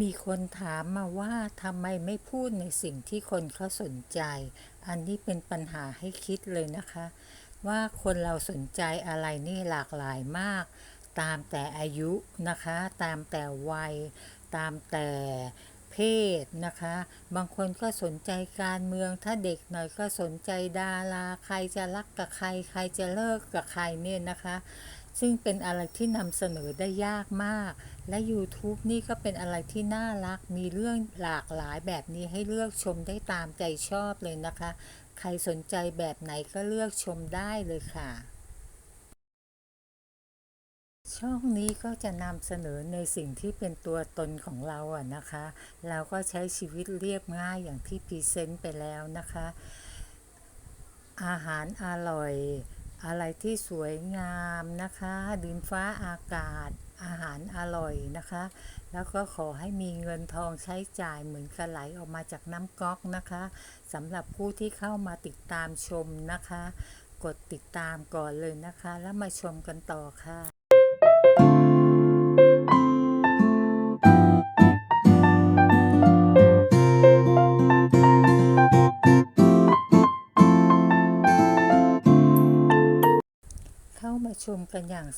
มีคนถามมาว่าทำไมไม่พูดในสิ่งที่คนเขาสนใจ อันนี้เป็นปัญหาให้คิดเลยนะคะ ว่าคนเราสนใจอะไรนี่หลากหลายมาก ตามแต่อายุนะคะ ตามแต่วัย ตามแต่เพศนะคะ บางคนก็สนใจการเมือง ถ้าเด็กหน่อยก็สนใจดารา ใครจะรักกับใคร ใครจะเลิกกับใครเนี่ยนะคะ ซึ่งเป็นอะไรที่นำเสนอได้ยากมาก และ YouTube นี่ก็เป็นอะไรที่น่ารัก มีเรื่องหลากหลายแบบนี้ให้เลือกชมได้ตามใจชอบเลยนะคะ ใครสนใจแบบไหนก็เลือกชมได้เลยค่ะ ช่องนี้ก็จะนำเสนอในสิ่งที่เป็นตัวตนของเราอะนะคะ เราก็ใช้ชีวิตเรียบง่ายอย่างที่พรีเซนต์ไปแล้วนะคะ อาหารอร่อย อะไรที่สวยงามนะคะ ดินฟ้าอากาศอาหารอร่อยนะคะ แล้วก็ขอให้มีเงินทองใช้จ่ายเหมือนกระไหลออกมาจากน้ำก๊อกนะคะสำหรับผู้ที่เข้ามาติดตามชมนะคะ กดติดตามก่อนเลยนะคะ แล้วมาชมกันต่อค่ะ ชมกันอย่าง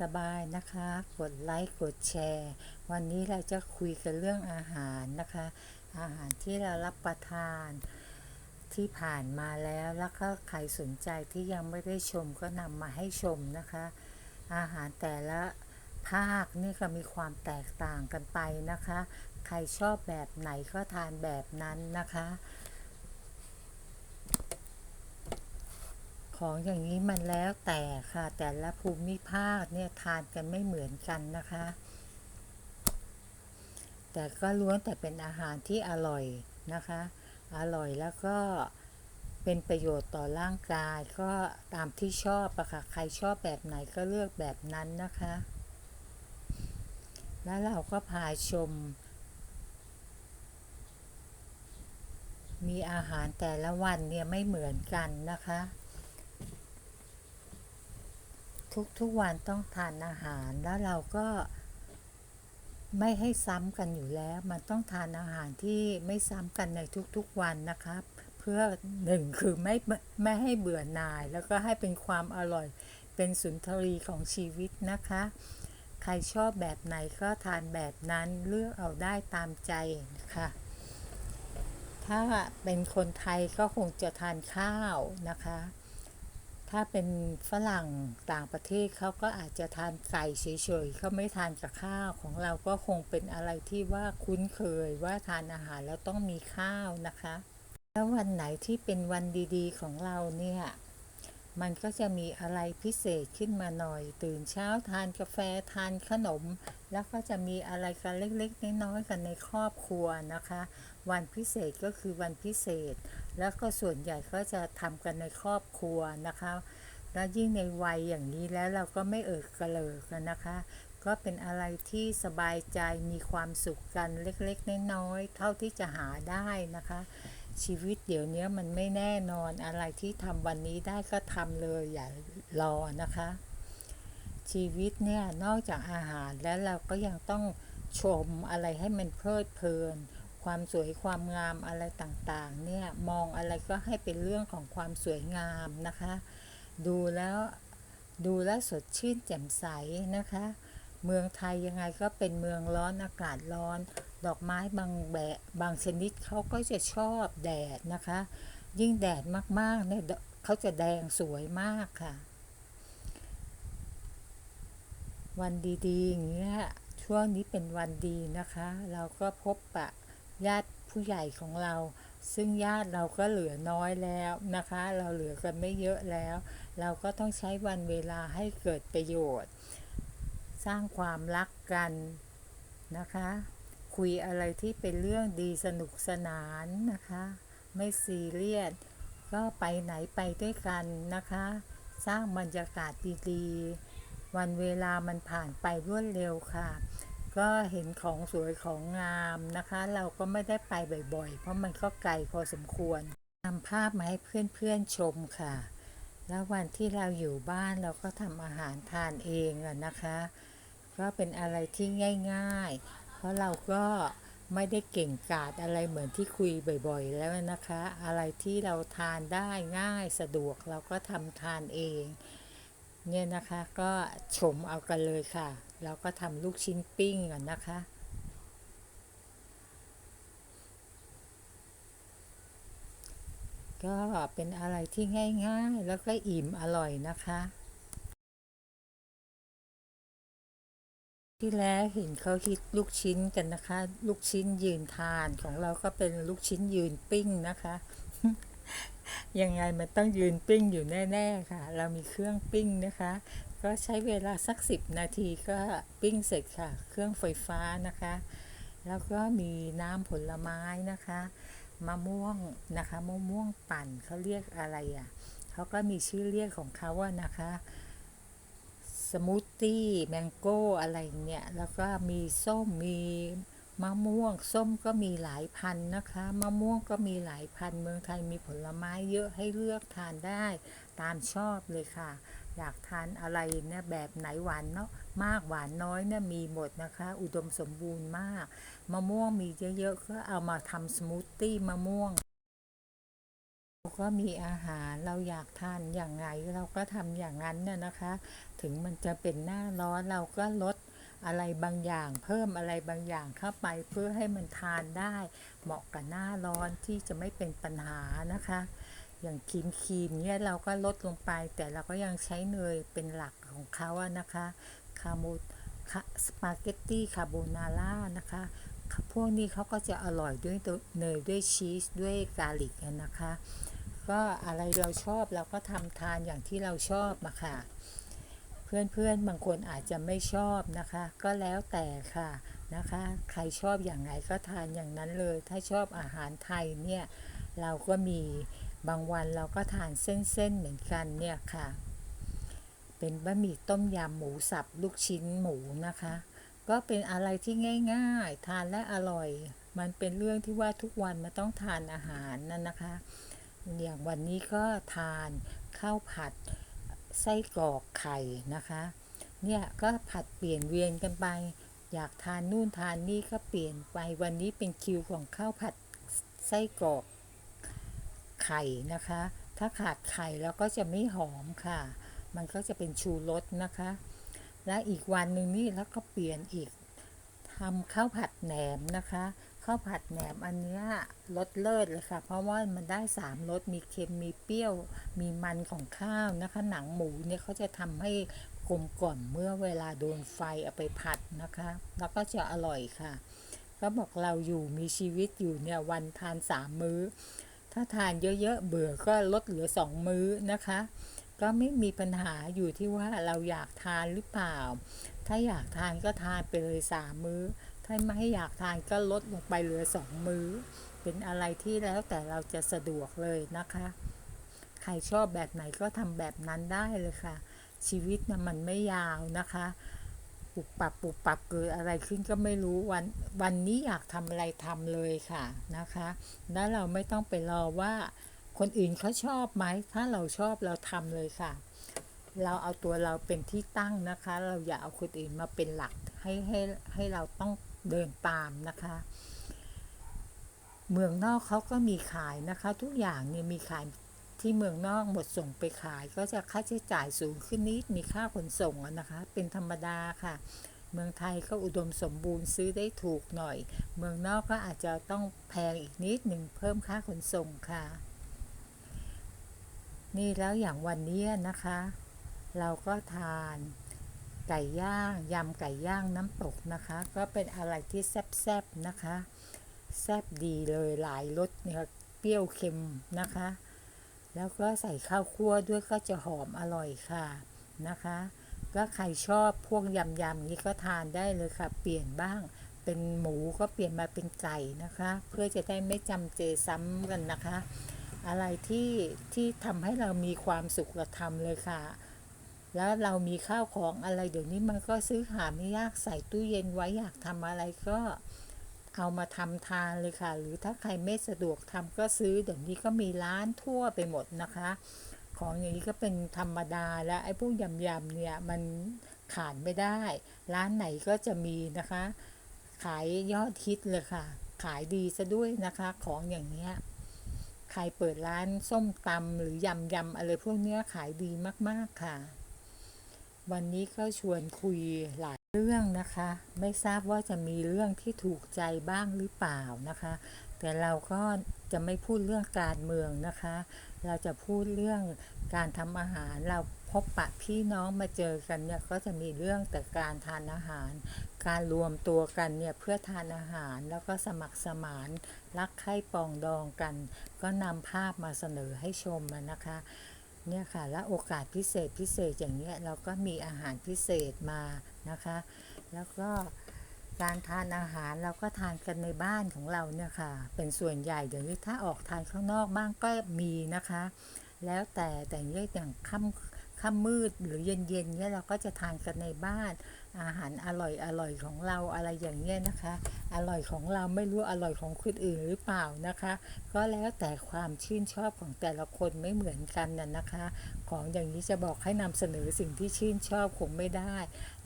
สบายๆนะคะ กดไลค์กดแชร์ วันนี้เราจะคุยกันเรื่องอาหารนะคะ อาหารที่เรารับประทานที่ผ่านมาแล้วแล้วก็ใครสนใจที่ยังไม่ได้ชมก็นำมาให้ชมนะคะ อาหารแต่ละภาคนี่ก็มีความแตกต่างกันไปนะคะ ใครชอบแบบไหนก็ทานแบบนั้นนะคะ ของอย่างนี้มันแล้วแต่ค่ะ แต่ละภูมิภาคเนี่ยทานกันไม่เหมือนกันนะคะ แต่ก็ล้วนแต่เป็นอาหารที่อร่อยนะคะ อร่อยแล้วก็เป็นประโยชน์ต่อร่างกายก็ตามที่ชอบอะค่ะ ใครชอบแบบไหนก็เลือกแบบนั้นนะคะ แล้วเราก็พาชม มีอาหารแต่ละวันเนี่ยไม่เหมือนกันนะคะ ทุกๆวันต้องทานอาหารแล้วเราก็ไม่ให้ซ้ำกันอยู่แล้ว มันต้องทานอาหารที่ไม่ซ้ำกันในทุกๆวันนะคะเพื่อหนึ่งคือไม่ไม่ให้เบื่อหน่าย แล้วก็ให้เป็นความอร่อยเป็นสุนทรีของชีวิตนะคะ ใครชอบแบบไหนก็ทานแบบนั้นเลือกเอาได้ตามใจค่ะถ้าเป็นคนไทยก็คงจะทานข้าวนะคะ ถ้าเป็นฝรั่งต่างประเทศเขาก็อาจจะทานไก่เฉยๆเขาไม่ทานกับข้าวของเราก็คงเป็นอะไรที่ว่าคุ้นเคยว่าทานอาหารแล้วต้องมีข้าวนะคะ แล้ววันไหนที่เป็นวันดีๆของเราเนี่ยมันก็จะมีอะไรพิเศษขึ้นมาหน่อย ตื่นเช้าทานกาแฟทานขนม แล้วก็จะมีอะไรกันเล็กๆน้อยๆกันในครอบครัวนะคะ วันพิเศษก็คือวันพิเศษ แล้วก็ส่วนใหญ่ก็จะทำกันในครอบครัวนะคะ แล้วยิ่งในวัยอย่างนี้แล้วเราก็ไม่เอิกกระเลิกกันนะคะ ก็เป็นอะไรที่สบายใจมีความสุขกันเล็กๆน้อยๆเท่าที่จะหาได้นะคะ ชีวิตเดี๋ยวนี้มันไม่แน่นอนอะไรที่ทำวันนี้ได้ก็ทำเลยอย่ารอนะคะ ชีวิตเนี่ยนอกจากอาหารแล้วเราก็ยังต้องชมอะไรให้มันเพลิดเพลิน ความสวยความงามอะไรต่างๆ เนี่ยมองอะไรก็ให้เป็นเรื่องของความสวยงามนะคะ ดูแล้วดูแล้วสดชื่นแจ่มใสนะคะ เมืองไทยยังไงก็เป็นเมืองร้อนอากาศร้อน ดอกไม้บางแบบบางชนิดเขาก็จะชอบแดดนะคะ ยิ่งแดดมากๆเนี่ยเขาจะแดงสวยมากค่ะ วันดีๆอย่างเงี้ยช่วงนี้เป็นวันดีนะคะ เราก็พบปะ ญาติผู้ใหญ่ของเรา ซึ่งญาติเราก็เหลือน้อยแล้วนะคะ เราเหลือกันไม่เยอะแล้ว เราก็ต้องใช้วันเวลาให้เกิดประโยชน์ สร้างความรักกันนะคะ คุยอะไรที่เป็นเรื่องดีสนุกสนานนะคะ ไม่ซีเรียสก็ไปไหนไปด้วยกันนะคะ สร้างบรรยากาศดีๆ วันเวลามันผ่านไปรวดเร็วค่ะ ก็เห็นของสวยของงามนะคะ เราก็ไม่ได้ไปบ่อยๆ เพราะมันก็ไกลพอสมควรนำภาพมาให้เพื่อนๆชมค่ะ แล้ววันที่เราอยู่บ้านเราก็ทำอาหารทานเองอะนะคะ ก็เป็นอะไรที่ง่ายๆ เพราะเราก็ไม่ได้เก่งกาจอะไรเหมือนที่คุยบ่อยๆ แล้วนะคะ อะไรที่เราทานได้ง่ายสะดวกเราก็ทำทานเอง เนี่ยนะคะก็ชมเอากันเลยค่ะ เราก็ทำลูกชิ้นปิ้งกันนะคะ ก็เป็นอะไรที่ง่าย ๆ แล้วก็อิ่มอร่อยนะคะ ที่แล้วเห็นเขาคิดลูกชิ้นกันนะคะ ลูกชิ้นยืนทานของเราก็เป็นลูกชิ้นยืนปิ้งนะคะ ยังไงมันต้องยืนปิ้งอยู่แน่ ๆ ค่ะ เรามีเครื่องปิ้งนะคะ ก็ใช้เวลาสักสิบนาทีก็ปิ้งเสร็จค่ะ เครื่องไฟฟ้านะคะ แล้วก็มีน้ำผลไม้นะคะมะม่วงนะคะมะม่วงปั่นเขาเรียกอะไรอะเขาก็มีชื่อเรียกของเขาอะนะคะสมูทตี้แมงโก้อะไรเนี่ย แล้วก็มีส้มมี มะม่วงส้มก็มีหลายพันธุ์นะคะ มะม่วงก็มีหลายพันธุ์เมืองไทยมีผลไม้เยอะให้เลือกทานได้ตามชอบเลยค่ะ อยากทานอะไรเนี่ยแบบไหนหวานเนาะมากหวานน้อยเนี่ยมีหมดนะคะ อุดมสมบูรณ์มาก มะม่วงมีเยอะๆก็เอามาทำสมูทตี้มะม่วงเราก็มีอาหารเราอยากทานอย่างไงเราก็ทำอย่างนั้นน่ะนะคะ ถึงมันจะเป็นหน้าร้อนเราก็ลด อะไรบางอย่าง เพิ่มอะไรบางอย่างเข้าไปเพื่อให้มันทานได้ เหมาะกับหน้าร้อนที่จะไม่เป็นปัญหานะคะ อย่างครีมครีมเนี่ยเราก็ลดลงไป แต่เราก็ยังใช้เนยเป็นหลักของเขาอะนะคะคาโมสปาเกตตี้คาโบนาร่านะคะพวกนี้เขาก็จะอร่อยด้วยเนยด้วยชีสด้วยกาลิกนะคะ ก็อะไรเราชอบเราก็ทำทานอย่างที่เราชอบมาค่ะ เพื่อนๆบางคนอาจจะไม่ชอบนะคะ ก็แล้วแต่ค่ะนะคะ ใครชอบอย่างไรก็ทานอย่างนั้นเลย ถ้าชอบอาหารไทยเนี่ยเราก็มีบางวันเราก็ทานเส้นๆเหมือนกันเนี่ยค่ะ เป็นบะหมี่ต้มยำหมูสับลูกชิ้นหมูนะคะ ก็เป็นอะไรที่ง่ายๆ ทานและอร่อย มันเป็นเรื่องที่ว่าทุกวันมันต้องทานอาหารนั่นนะคะ อย่างวันนี้ก็ทานข้าวผัด ไส้กรอกไข่นะคะ เนี่ยก็ผัดเปลี่ยนเวียนกันไป อยากทานนู่นทานนี่ก็เปลี่ยนไปวันนี้เป็นคิวของข้าวผัดไส้กรอกไข่นะคะ ถ้าขาดไข่แล้วก็จะไม่หอมค่ะ มันก็จะเป็นชูรสนะคะ และอีกวันหนึ่งนี่แล้วก็เปลี่ยนอีกทำข้าวผัดแหนมนะคะ ข้าวผัดแหนมอันเนี้ยรสเลิศเลยค่ะ เพราะว่ามันได้สามรสมีเค็มมีเปรี้ยว มีมันของข้าวนะคะ หนังหมูเนี่ยเขาจะทำให้กลมกล่อมเมื่อเวลาโดนไฟเอาไปผัดนะคะ แล้วก็จะอร่อยค่ะก็บอกเราอยู่มีชีวิตอยู่เนี่ยวันทานสามมื้อ ถ้าทานเยอะๆเบื่อก็ลดเหลือสองมื้อนะคะ ก็ไม่มีปัญหาอยู่ที่ว่าเราอยากทานหรือเปล่า ถ้าอยากทานก็ทานไปเลยสามมื้อ ถ้าไม่อยากทานก็ลดลงไปเหลือสองมื้อ เป็นอะไรที่แล้วแต่เราจะสะดวกเลยนะคะ ใครชอบแบบไหนก็ทำแบบนั้นได้เลยค่ะ ชีวิตนะมันไม่ยาวนะคะปุบปับปุบปับเกิดอะไรขึ้นก็ไม่รู้วันวันนี้อยากทำอะไรทำเลยค่ะนะคะ แล้วเราไม่ต้องไปรอว่าคนอื่นเขาชอบไหม ถ้าเราชอบเราทำเลยค่ะ เราเอาตัวเราเป็นที่ตั้งนะคะ เราอย่าเอาคนอื่นมาเป็นหลักให้ให้ให้เราต้อง เดินตามนะคะ เมืองนอกเขาก็มีขายนะคะ ทุกอย่างเนี่ยมีขายที่เมืองนอกหมดส่งไปขายก็จะค่าใช้จ่ายสูงขึ้นนิดมีค่าขนส่งนะคะ เป็นธรรมดาค่ะ เมืองไทยก็อุดมสมบูรณ์ซื้อได้ถูกหน่อย เมืองนอกก็อาจจะต้องแพงอีกนิดหนึ่งเพิ่มค่าขนส่งค่ะ นี่แล้วอย่างวันนี้นะคะ เราก็ทาน ไก่ย่างยำไก่ย่างน้ำตกนะคะ ก็เป็นอะไรที่แซ่บๆนะคะ แซ่บดีเลยหลายรสเนี่ยเปรี้ยวเค็มนะคะ แล้วก็ใส่ข้าวคั่วด้วยก็จะหอมอร่อยค่ะนะคะ ก็ใครชอบพวกยำๆนี้ก็ทานได้เลยค่ะ เปลี่ยนบ้าง เป็นหมูก็เปลี่ยนมาเป็นไก่นะคะ เพื่อจะได้ไม่จำเจซ้ำกันนะคะ อะไรที่ที่ทำให้เรามีความสุขเราทำเลยค่ะ แล้วเรามีข้าวของอะไรเดี๋ยวนี้มันก็ซื้อหาไม่ยากใส่ตู้เย็นไว้อยากทำอะไรก็เอามาทำทานเลยค่ะ หรือถ้าใครไม่สะดวกทำก็ซื้อเดี๋ยวนี้ก็มีร้านทั่วไปหมดนะคะ ของอย่างนี้ก็เป็นธรรมดาแล้วไอ้พวกยำๆเนี่ยมันขาดไม่ได้ ร้านไหนก็จะมีนะคะ ขายยอดฮิตเลยค่ะ ขายดีซะด้วยนะคะ ของอย่างเงี้ยใครเปิดร้านส้มตำหรือยำยำอะไรพวกเนี้ยขายดีมากๆค่ะ วันนี้ก็ชวนคุยหลายเรื่องนะคะ ไม่ทราบว่าจะมีเรื่องที่ถูกใจบ้างหรือเปล่านะคะ แต่เราก็จะไม่พูดเรื่องการเมืองนะคะ เราจะพูดเรื่องการทำอาหาร เราพบปะพี่น้องมาเจอกันเนี่ยก็จะมีเรื่องแต่การทานอาหาร การรวมตัวกันเนี่ยเพื่อทานอาหารแล้วก็สมัครสมานรักใคร่ปองดองกัน ก็นำภาพมาเสนอให้ชมนะคะ เนี่ยค่ะ และโอกาสพิเศษพิเศษอย่างเนี้ยเราก็มีอาหารพิเศษมานะคะ แล้วก็การทานอาหารเราก็ทานกันในบ้านของเราเนี่ยค่ะ เป็นส่วนใหญ่เดี๋ยวนี้ถ้าออกทานข้างนอกบ้างก็มีนะคะ แล้วแต่แต่เนี่ยอย่างค่ำ ค่ำมืดหรือเย็นเย็นๆเนี่ยเราก็จะทานกันในบ้าน อาหารอร่อยอร่อยของเราอะไรอย่างเงี้ยนะคะ อร่อยของเราไม่รู้อร่อยของคนอื่นหรือเปล่านะคะ ก็แล้วแต่ความชื่นชอบของแต่ละคนไม่เหมือนกันน่ะนะคะ ของอย่างนี้จะบอกให้นำเสนอสิ่งที่ชื่นชอบคงไม่ได้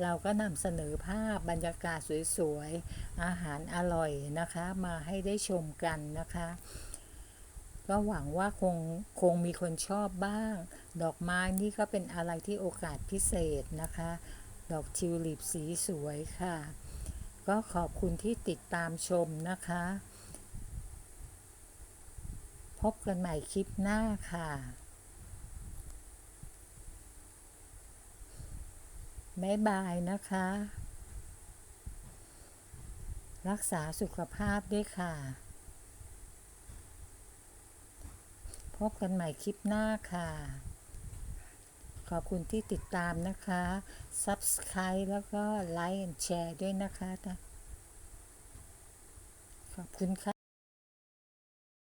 เราก็นำเสนอภาพบรรยากาศสวยๆอาหารอร่อยนะคะ มาให้ได้ชมกันนะคะ ก็หวังว่าคงคงมีคนชอบบ้าง ดอกไม้นี่ก็เป็นอะไรที่โอกาสพิเศษนะคะ ดอกทิวลิปสีสวยค่ะ ก็ขอบคุณที่ติดตามชมนะคะ พบกันใหม่คลิปหน้าค่ะ บ๊ายบายนะคะ รักษาสุขภาพด้วยค่ะ พบกันใหม่คลิปหน้าค่ะ ขอบคุณที่ติดตามนะคะ Subscribe แล้วก็ไลค์ and แชร์ด้วยนะคะ ขอบคุณค่ะ